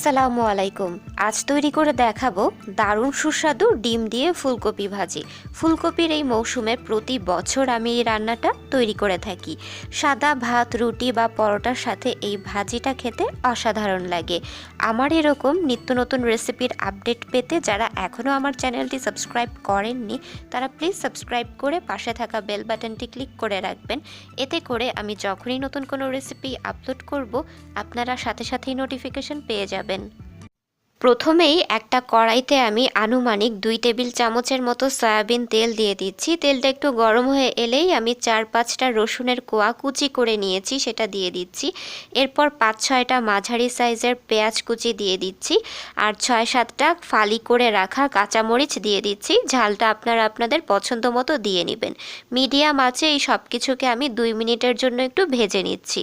আসসালামু আলাইকুম। আজ তৈরি করে দেখাবো দারুণ সুস্বাদু ডিম দিয়ে ফুলকপি ভাজি। ফুলকপির এই মৌসুমে প্রতি বছর আমি এই রান্নাটা তৈরি করে থাকি। সাদা ভাত, রুটি বা পরোটার সাথে এই ভাজিটা খেতে অসাধারণ লাগে। আমার এরকম নিত্য নতুন রেসিপির আপডেট পেতে যারা এখনও আমার চ্যানেলটি সাবস্ক্রাইব করেননি, তারা প্লিজ সাবস্ক্রাইব করে পাশে থাকা বেল বাটনটি ক্লিক করে রাখবেন। এতে করে আমি যখনই নতুন কোনো রেসিপি আপলোড করব, আপনারা সাথে সাথেই নোটিফিকেশন পেয়ে যাবেন। প্রথমেই একটা কড়াইতে আমি আনুমানিক দুই টেবিল চামচের মতো সয়াবিন তেল দিয়ে দিচ্ছি। তেলটা একটু গরম হয়ে এলেই আমি চার পাঁচটা রসুনের কোয়া কুচি করে নিয়েছি, সেটা দিয়ে দিচ্ছি। এরপর পাঁচ ছয়টা মাঝারি সাইজের পেঁয়াজ কুচি দিয়ে দিচ্ছি আর ছয় সাতটা ফালি করে রাখা কাঁচামরিচ দিয়ে দিচ্ছি। ঝালটা আপনারা আপনাদের পছন্দ মতো দিয়ে নেবেন। মিডিয়াম আছে এই সব কিছুকে আমি দুই মিনিটের জন্য একটু ভেজে নিচ্ছি।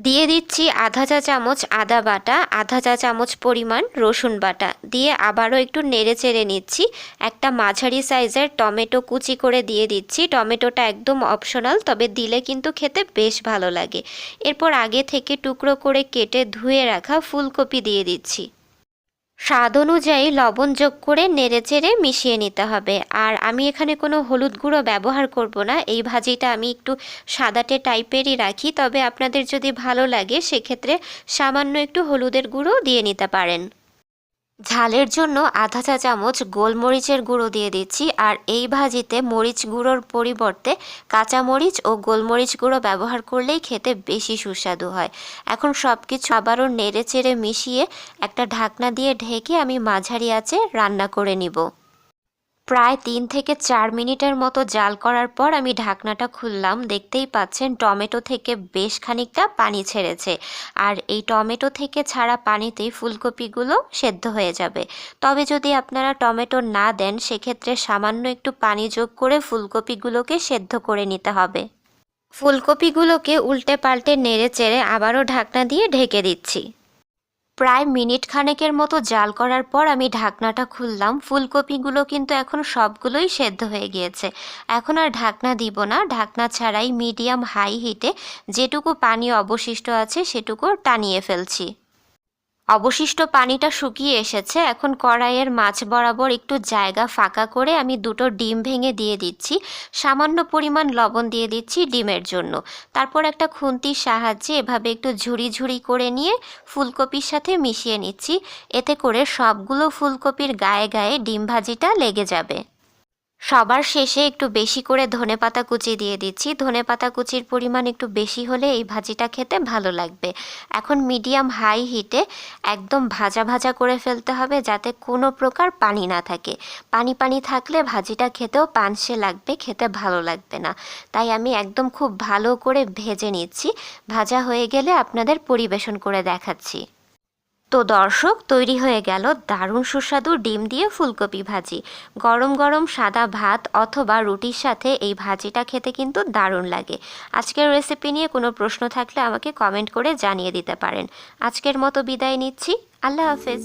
দিয়ে দিচ্ছি আধা চা চামচ আদা বাটা, আধা চা চামচ পরিমাণ রসুন বাটা। দিয়ে আবারও একটু নেড়ে চেড়ে নিচ্ছি। একটা মাঝারি সাইজের টমেটো কুচি করে দিয়ে দিচ্ছি। টমেটোটা একদম অপশনাল, তবে দিলে কিন্তু খেতে বেশ ভালো লাগে। এরপর আগে থেকে টুকরো করে কেটে ধুয়ে রাখা ফুলকপি দিয়ে দিচ্ছি। স্বাদ অনুযায়ী লবণ যোগ করে নেড়ে চেড়ে মিশিয়ে নিতে হবে। আর আমি এখানে কোনো হলুদ গুঁড়ো ব্যবহার করব না। এই ভাজিটা আমি একটু সাদাটে টাইপেরই রাখি। তবে আপনাদের যদি ভালো লাগে, সেক্ষেত্রে সামান্য একটু হলুদের গুঁড়ো দিয়ে নিতে পারেন। ঝালের জন্য আধা চা চামচ গোলমরিচের গুঁড়ো দিয়ে দিচ্ছি, আর এই ভাজিতে মরিচ গুঁড়োর পরিবর্তে কাঁচা মরিচ ও গোলমরিচ গুঁড়ো ব্যবহার করলেই খেতে বেশি সুস্বাদু হয়। এখন সব কিছু আবারও নেড়ে চেড়ে মিশিয়ে একটা ঢাকনা দিয়ে ঢেকে আমি মাঝারি আঁচে রান্না করে নিব। প্রায় তিন থেকে চার মিনিটের মতো জাল করার পর আমি ঢাকনাটা খুললাম। দেখতেই পাচ্ছেন, টমেটো থেকে বেশ খানিকটা পানি ছেড়েছে। আর এই টমেটো থেকে ছাড়া পানিতেই ফুলকপিগুলো সেদ্ধ হয়ে যাবে। তবে যদি আপনারা টমেটো না দেন, সেক্ষেত্রে সামান্য একটু পানি যোগ করে ফুলকপিগুলোকে সেদ্ধ করে নিতে হবে। ফুলকপিগুলোকে উল্টে পাল্টে নেড়ে চেড়ে আবারও ঢাকনা দিয়ে ঢেকে দিচ্ছি। প্রায় মিনিট খানেকের মতো জাল করার পর আমি ঢাকনাটা খুললাম। ফুলকপিগুলো কিন্তু এখন সবগুলোই সেদ্ধ হয়ে গিয়েছে। এখন আর ঢাকনা দিব না। ঢাকনা ছাড়াই মিডিয়াম হাই হিটে যেটুকু পানি অবশিষ্ট আছে সেটুকু টানিয়ে ফেলছি। অবশিষ্ট পানিটা শুকিয়ে এসেছে। এখন কড়াইয়ের মাছ বরাবর একটু জায়গা ফাঁকা করে আমি দুটো ডিম ভেঙে দিয়ে দিচ্ছি। সামান্য পরিমাণ লবণ দিয়ে দিচ্ছি ডিমের জন্য। তারপর একটা খুন্তির সাহায্যে এভাবে একটু ঝুড়ি ঝুড়ি করে নিয়ে ফুলকপির সাথে মিশিয়ে নিচ্ছি। এতে করে সবগুলো ফুলকপির গায়ে গায়ে ডিম ভাজিটা লেগে যাবে। সবার শেষে একটু বেশি করে ধনেপাতা কুচি দিয়ে দিচ্ছি। ধনেপাতা কুচির পরিমাণ একটু বেশি হলে এই ভাজিটা খেতে ভালো লাগবে। এখন মিডিয়াম হাই হিটে একদম ভাজা ভাজা করে ফেলতে হবে যাতে কোনো প্রকার পানি না থাকে। পানি পানি থাকলে ভাজিটা খেতেও পানসে লাগবে, খেতে ভালো লাগবে না। তাই আমি একদম খুব ভালো করে ভেজে নিচ্ছি। ভাজা হয়ে গেলে আপনাদের পরিবেশন করে দেখাচ্ছি। তো দর্শক, তৈরি হয়ে গেল দারুণ সুস্বাদু ডিম দিয়ে ফুলকপি ভাজি। গরম গরম সাদা ভাত অথবা রুটির সাথে এই ভাজিটা খেতে কিন্তু দারুণ লাগে। আজকের রেসিপি নিয়ে কোনো প্রশ্ন থাকলে আমাকে কমেন্ট করে জানিয়ে দিতে পারেন। আজকের মতো বিদায় নিচ্ছি। আল্লাহ হাফেজ।